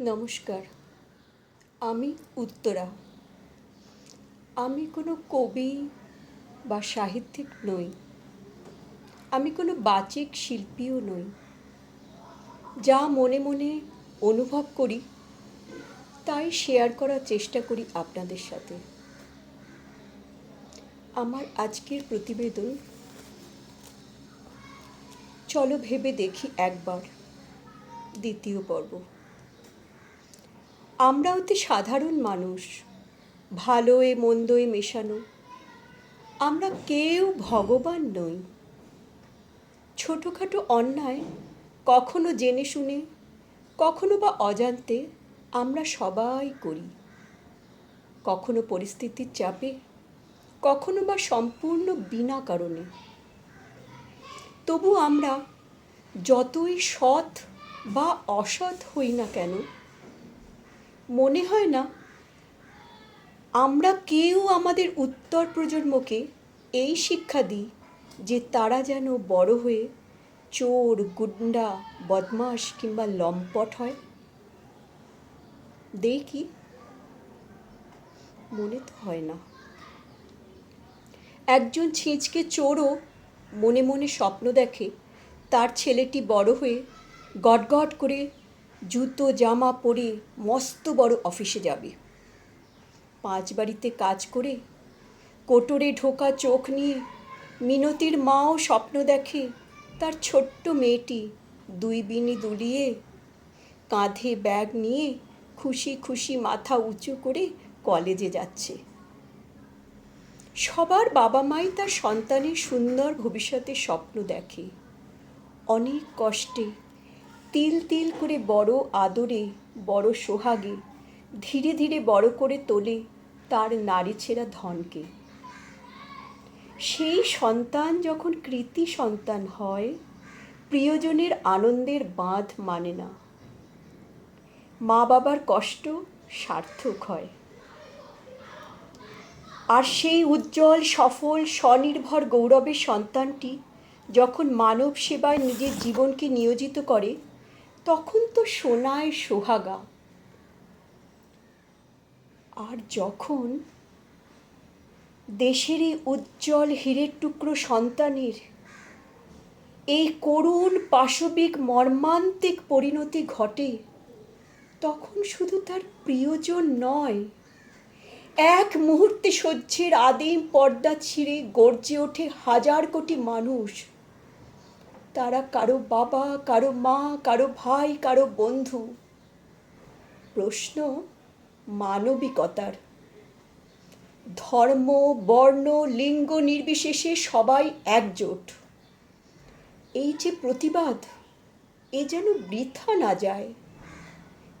নমস্কার। আমি উত্তরা। আমি কোনো কবি বা সাহিত্যিক নই। আমি কোনো বাচিক শিল্পীও নই। যা মনে মনে অনুভব করি, তাই শেয়ার করার চেষ্টা করি আপনাদের সাথে। আমার আজকের প্রতিবেদন, চলো ভেবে দেখি একবার, দ্বিতীয় পর্ব। আমরা অতি সাধারণ মানুষ, ভালোয় মন্দয় মেশানো। আমরা কেউ ভগবান নই। ছোটোখাটো অন্যায় কখনো জেনে শুনে, কখনো বা অজান্তে আমরা সবাই করি। কখনো পরিস্থিতির চাপে, কখনো বা সম্পূর্ণ বিনা কারণে। তবু আমরা যতই সৎ বা অসৎ হই না কেন মনে হয় না, আমরা কেউ আমাদের উত্তর প্রজন্মকে এই শিক্ষা দিই যে তারা যেন বড় হয়ে চোর, গুন্ডা বদমাস কিংবা লম্পট হয়। দেখি মনে তো হয় না। একজন ছিঁচকে চোরও মনে মনে স্বপ্ন দেখে, তার ছেলেটি বড় হয়ে গটগট করে জুতো, জামা পরে মস্ত বড় অফিসে যাবে। পাঁচ বাড়িতে কাজ করে কোটরে ঢোকা চোখ নিয়ে মিনতির মাও স্বপ্ন দেখে, তার ছোট্ট মেয়েটি দুই বিনি দুলিয়ে কাঁধে ব্যাগ নিয়ে খুশি খুশি মাথা উঁচু করে কলেজে যাচ্ছে। সবার বাবা মাই তার সন্তানের সুন্দর ভবিষ্যতের স্বপ্ন দেখে। অনেক কষ্টে তিল তিল করে বড় আদরে, বড় সোহাগে, ধীরে ধীরে বড় করে তোলে তার নারী ছেঁড়া ধনকে। সেই সন্তান যখন কৃতি সন্তান হয়, প্রিয়জনের আনন্দের বাঁধ মানে না। মা বাবার কষ্ট সার্থক হয়। আর সেই উজ্জ্বল, সফল, স্বনির্ভর গৌরবের সন্তানটি যখন মানব সেবায় নিজের জীবনকে নিয়োজিত করে তখন তো সোনায় সোহাগা। আর যখন দেশের এই উজ্জ্বল হীরের টুকরো সন্তানের এই করুণ পাশবিক মর্মান্তিক পরিণতি ঘটে, তখন শুধু তার প্রিয়জন নয়, এক মুহূর্তে সহ্যের আদিম পর্দা ছিঁড়ে গর্জে ওঠে হাজার কোটি মানুষ। তারা কারও বাবা, কারও মা, কারও ভাই, কারও বন্ধু। প্রশ্ন মানবিকতার। ধর্ম, বর্ণ, লিঙ্গ নির্বিশেষে সবাই একজোট। এই যে প্রতিবাদ, এ যেন বৃথা না যায়।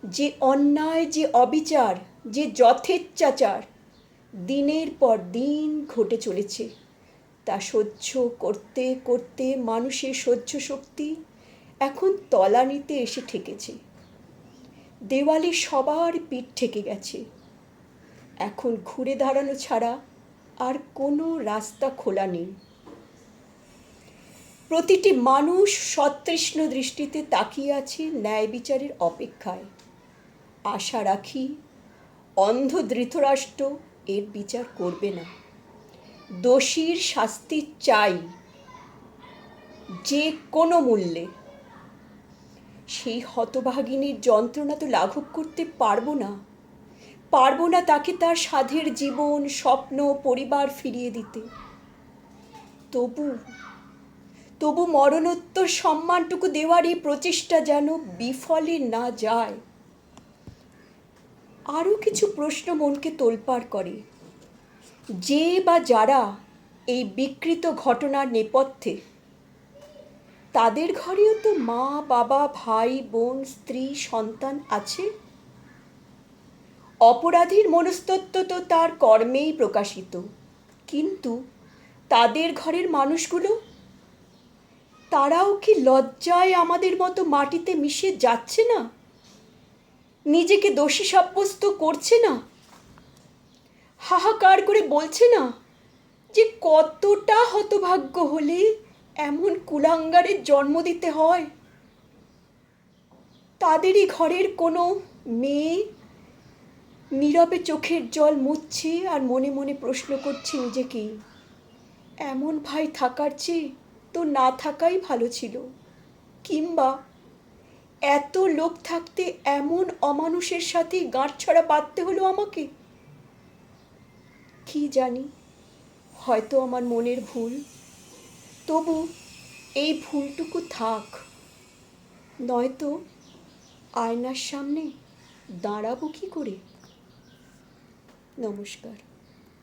যে অন্যায়, যে অবিচার, যে যথেচ্ছাচার দিনের পর দিন ঘটে চলেছে। তা সহ্য করতে করতে মানুষের সহ্য শক্তি এখন তলানিতে এসে ঠেকেছে। দেওয়ালে সবার পিঠ ঠেকে গেছে। এখন ঘুরে দাঁড়ানো ছাড়া আর কোনো রাস্তা খোলা নেই। প্রতিটি মানুষ সতৃষ্ণ দৃষ্টিতে তাকিয়ে আছে ন্যায় বিচারের অপেক্ষায়। আশা রাখি অন্ধ ধৃতরাষ্ট্র এর বিচার করবে না। দোষীর শাস্তি চাই যে কোনো মূল্যে। সেই হতভাগিনীর যন্ত্রণা তো লাঘব করতে পারব না। পারব না তাকে তার সাধের জীবন, স্বপ্ন, পরিবার ফিরিয়ে দিতে। তবু তবু মরণোত্তর সম্মানটুকু দেওয়ার এই প্রচেষ্টা যেন বিফলে না যায়। আরও কিছু প্রশ্ন মনকে তোলপাড় করে। যে বা যারা এই বিকৃত ঘটনার নেপথ্যে, তাদের ঘরেও তো মা, বাবা, ভাই, বোন, স্ত্রী, সন্তান আছে? অপরাধীর মনস্তত্ব তো তার কর্মেই প্রকাশিত, কিন্তু তাদের ঘরের মানুষগুলো? তারাও কি লজ্জায় আমাদের মতো মাটিতে মিশে যাচ্ছে না? নিজেকে দোষী সাব্যস্ত করছে না? হাহাকার করে বলছে না যে কতটা হতভাগ্য হলে এমন কুলাঙ্গারের জন্ম দিতে হয়। তাদেরই ঘরের কোনো মেয়ে নীরবে চোখের জল মুছছে আর মনে মনে প্রশ্ন করছে নিজেকে, এমন ভাই থাকার চেয়ে তো না থাকাই ভালো ছিল। কিংবা এত লোক থাকতে এমন অমানুষের সাথে গাঁটছড়া বাঁধতে হলো আমাকে? কি জানি? হয়তো আমার মনের ভুল। তবু এই ভুলটুকু থাক। নয়তো আয়নার সামনে দাঁড়াবো কি করে? নমস্কার।